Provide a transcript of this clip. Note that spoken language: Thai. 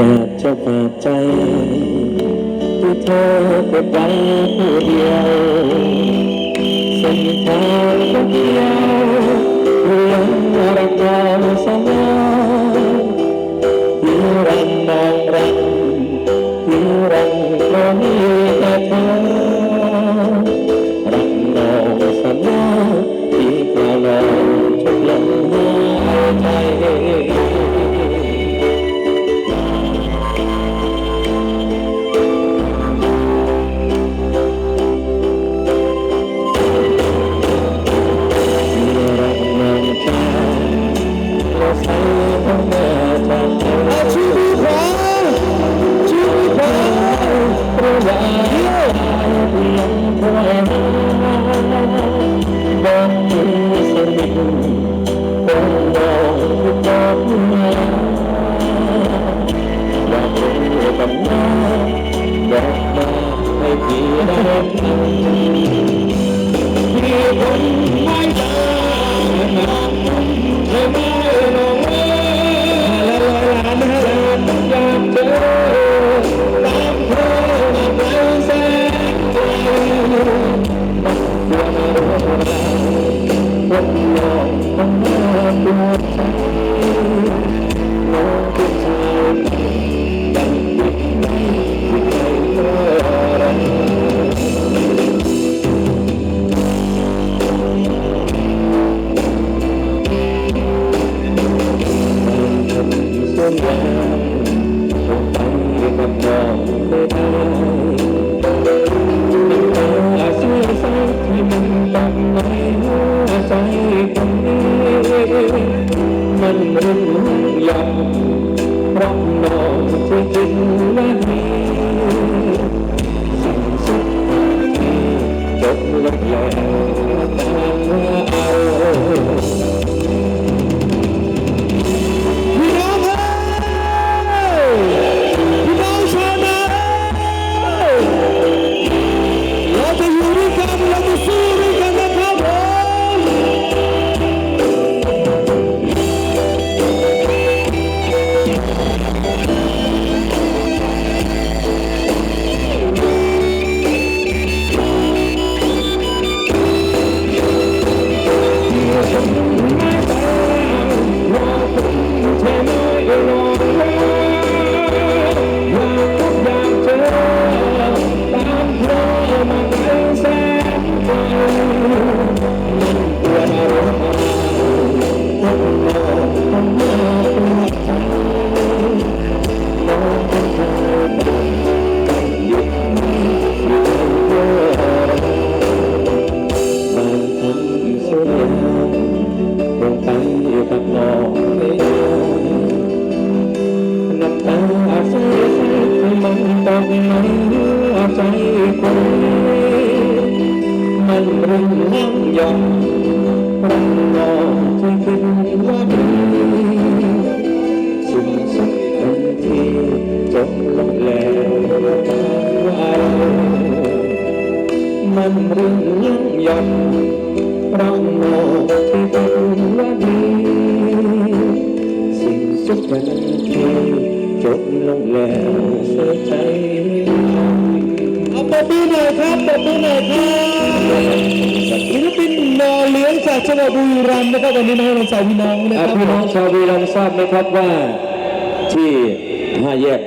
อยากจะฝากใจที่เธอเก็บไว้ผู้เดียวสิ่งทางก็เดียวเรื่องรักเราสองเราที่รักนองรักที่รักก็มีแต่เธอรักนองสัญญาที่กล่าวลอยทุกลมหายใจ cháy quê mình rừng ngang dòng răng ngò chơi kinh quá đi. Xung sắc thân thi trong lặng lẽ mình rừng ngang dòng răng ngò chơi kinh quá đi. Xung sắc thân thi chốt lòng lèo sẽ cháy เอาปรบมือหน่อยครับปรบมือหน่อยครับศิลปินนอเลี้ยงจากจังหวัดบุรีรัมย์นะครับวันนี้มาให้กำลังใจพี่น้องนะครับพี่น้องชาวบุรีรัมย์ทราบไหมครับว่าที่ห้าแยก